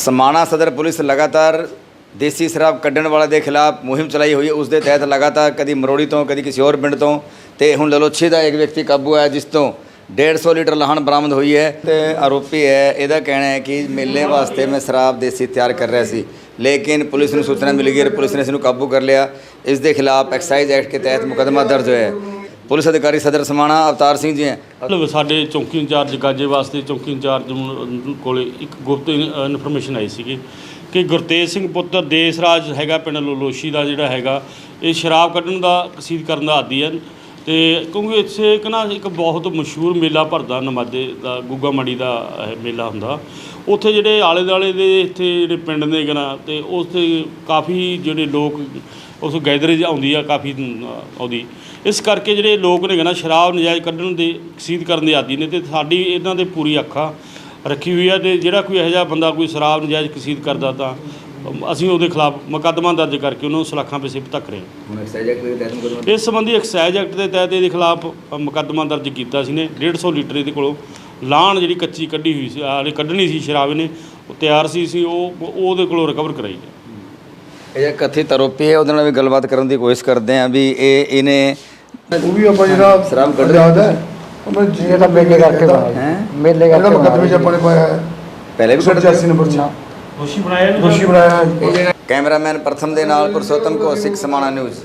ਸਮਾਣਾ ਸਦਰ ਪੁਲਿਸ ਲਗਾਤਾਰ ਦੇਸੀ ਸ਼ਰਾਬ ਕੱਢਣ ਵਾਲੇ ਦੇ ਖਿਲਾਫ ਮੁਹਿੰਮ ਚਲਾਈ ਹੋਈ ਹੈ। ਉਸ ਦੇ ਤਹਿਤ ਲਗਾਤਾਰ ਕਦੀ ਮਰੋੜੀ ਤੋਂ, ਕਦੀ ਕਿਸੇ ਹੋਰ ਪਿੰਡ ਤੋਂ ਤੇ ਹੁਣ ਲਲੋਛੀ ਦਾ ਇੱਕ ਵਿਅਕਤੀ ਕਾਬੂ ਆਇਆ ਜਿਸ ਤੋਂ 150 ਲੀਟਰ ਲਾਹਣ ਬਰਾਮਦ ਹੋਈ ਹੈ। ਤੇ ਆਰੋਪੀ ਹੈ, ਇਹਦਾ ਕਹਿਣਾ ਹੈ ਕਿ ਮੇਲੇ ਵਾਸਤੇ ਮੈਂ ਸ਼ਰਾਬ ਦੇਸੀ ਤਿਆਰ ਕਰ ਰਿਹਾ ਸੀ। ਲੇਕਿਨ ਪੁਲਿਸ ਨੂੰ ਸੂਚਨਾ ਮਿਲ ਗਈ ਔਰ ਪੁਲਿਸ ਨੇ ਇਸ ਨੂੰ ਕਾਬੂ ਕਰ ਲਿਆ। ਇਸ ਦੇ ਖਿਲਾਫ ਐਕਸਾਈਜ਼ ਐਕਟ ਕੇ ਤਹਿਤ ਮੁਕੱਦਮਾ ਦਰਜ ਹੋਇਆ ਹੈ। ਪੁਲਿਸ ਅਧਿਕਾਰੀ ਸਦਰ ਸਮਾਣਾ, ਅਵਤਾਰ ਸਿੰਘ ਜੀ ਹੈ। ਮਤਲਬ ਸਾਡੇ ਚੌਂਕੀ ਇੰਚਾਰਜ ਗਾਜੇ ਵਾਸਤੇ ਚੌਂਕੀ ਇੰਚਾਰਜ ਨੂੰ- ਕੋਲੇ ਇੱਕ ਗੁਪਤ ਇਨਫੋਰਮੇਸ਼ਨ ਆਈ ਸੀਗੀ ਕਿ ਗੁਰਤੇਜ ਸਿੰਘ ਪੁੱਤਰ ਦੇਸਰਾਜ ਹੈਗਾ, ਪਿੰਡ ਲੋਲੋਸ਼ੀ ਦਾ ਜਿਹੜਾ ਹੈਗਾ, ਇਹ ਸ਼ਰਾਬ ਕੱਢਣ ਦਾ, ਕਸੀਦ ਕਰਨ ਦਾ ਆਦੀ ਹੈ ਤੇ ਕਿਉਂਕਿ ਇੱਥੇ ਇੱਕ ਨਾ ਇੱਕ ਬਹੁਤ ਮਸ਼ਹੂਰ ਮੇਲਾ ਭਰਦਾ ਨਮਾਦੇ ਦਾ ਗੁੱਗਾ ਮੜੀ ਦਾ ਮੇਲਾ ਹੁੰਦਾ। ਉੱਥੇ ਜਿਹੜੇ ਆਲੇ ਦੁਆਲੇ ਦੇ ਇੱਥੇ ਜਿਹੜੇ ਪਿੰਡ ਨੇ ਗਨਾ ਤੇ ਉੱਥੇ ਕਾਫੀ ਜਿਹੜੇ ਲੋਕ ਉਸ ਗੈਦਰੇਜ ਆਉਂਦੀ ਆ ਕਾਫੀ ਅਮ, ਆਉਂਦੀ। ਇਸ ਕਰਕੇ ਜਿਹੜੇ ਲੋਕ ਨੇ ਨਾ ਸ਼ਰਾਬ ਨਜਾਇਜ਼ ਕੱਢਣ ਦੇ ਕਸੀਦ ਕਰਨ ਦੇ ਆਦੀ ਨੇ ਤੇ ਸਾਡੀ ਇਹਨਾਂ ਦੇ ਪੂਰੀ ਅੱਖਾਂ ਰੱਖੀ ਹੋਈ ਆ ਤੇ ਜਿਹੜਾ ਕੋਈ ਇਹੋ ਜਿਹਾ ਬੰਦਾ ਕੋਈ ਸ਼ਰਾਬ ਨਜਾਇਜ਼ ਕਸੀਦ ਕਰਦਾ ਤਾਂ ਅਸੀਂ ਉਹਦੇ ਖਿਲਾਫ ਮੁਕੱਦਮਾ ਦਰਜ ਕਰਕੇ ਉਹਨੂੰ ਸਲਾਖਾਂ ਪਿੱਛੇ ਧੱਕ ਰਹੇ ਹਾਂ। ਹੁਣ ਐਕਸਾਈਜ਼ ਐਕਟ ਦੇ ਤਹਿਤ ਮੁਕੱਦਮਾ ਇਸ ਸੰਬੰਧੀ ਐਕਸਾਈਜ਼ ਐਕਟ ਦੇ ਤਹਿਤ ਇਹਦੇ ਖਿਲਾਫ ਮੁਕੱਦਮਾ ਦਰਜ ਕੀਤਾ ਸੀ ਨੇ। 150 ਲੀਟਰ ਇਹਦੇ ਕੋਲੋਂ ਲਾਣ ਜਿਹੜੀ ਕੱਚੀ ਕੱਢੀ ਹੋਈ ਸੀ ਆਲੇ ਕੱਢਣੀ ਸੀ ਸ਼ਰਾਬ ਨੇ ਉਹ ਤਿਆਰ ਸੀ ਸੀ ਉਹ ਉਹ ਉਹਦੇ ਕੋਲੋਂ ਰਿਕਵਰ ਕਰਾਈ ਹੈ। ਇਹ ਕਥਿਤ ਆਰੋਪੀ ਹੈ ਉਹਦੇ ਨਾਲ ਵੀ ਗੱਲਬਾਤ ਕਰਨ ਦੀ ਕੋਸ਼ਿਸ਼ ਕਰਦੇ ਹਾਂ ਵੀ ਇਹ ਇਹਨੇ ਉਹ ਵੀ ਆਪਾਂ ਜਿਹੜਾ ਸ਼ਰਾਬ ਕੱਢ ਆਜ਼ਾਦ ਹੈ? ਉਹ ਤਾਂ ਮੇਲੇ ਕਰਕੇ ਹੈਂ? ਮੇਲੇ ਜਿਹੜਾ ਕਰਕੇ ਮੁਕੱਦਮੇ 'ਚ ਆਪਾਂ ਨੇ ਪਾਇਆ ਹੈ। ਪਹਿਲੇ ਵੀ ਕੱਢਦੇ 85 ਨੰਬਰ 'ਚ। ਦੋਸ਼ੀ ਬਣਾਇਆ ਦੋਸ਼ੀ ਬਣਾਇਆ ਕੈਮਰਾਮੈਨ ਪ੍ਰਥਮ ਦੇ ਨਾਲ ਪੁਰਸ਼ੋਤਮ ਕੌਸ਼ਿਕ ਸਮਾਣਾ ਨਿਊਜ਼।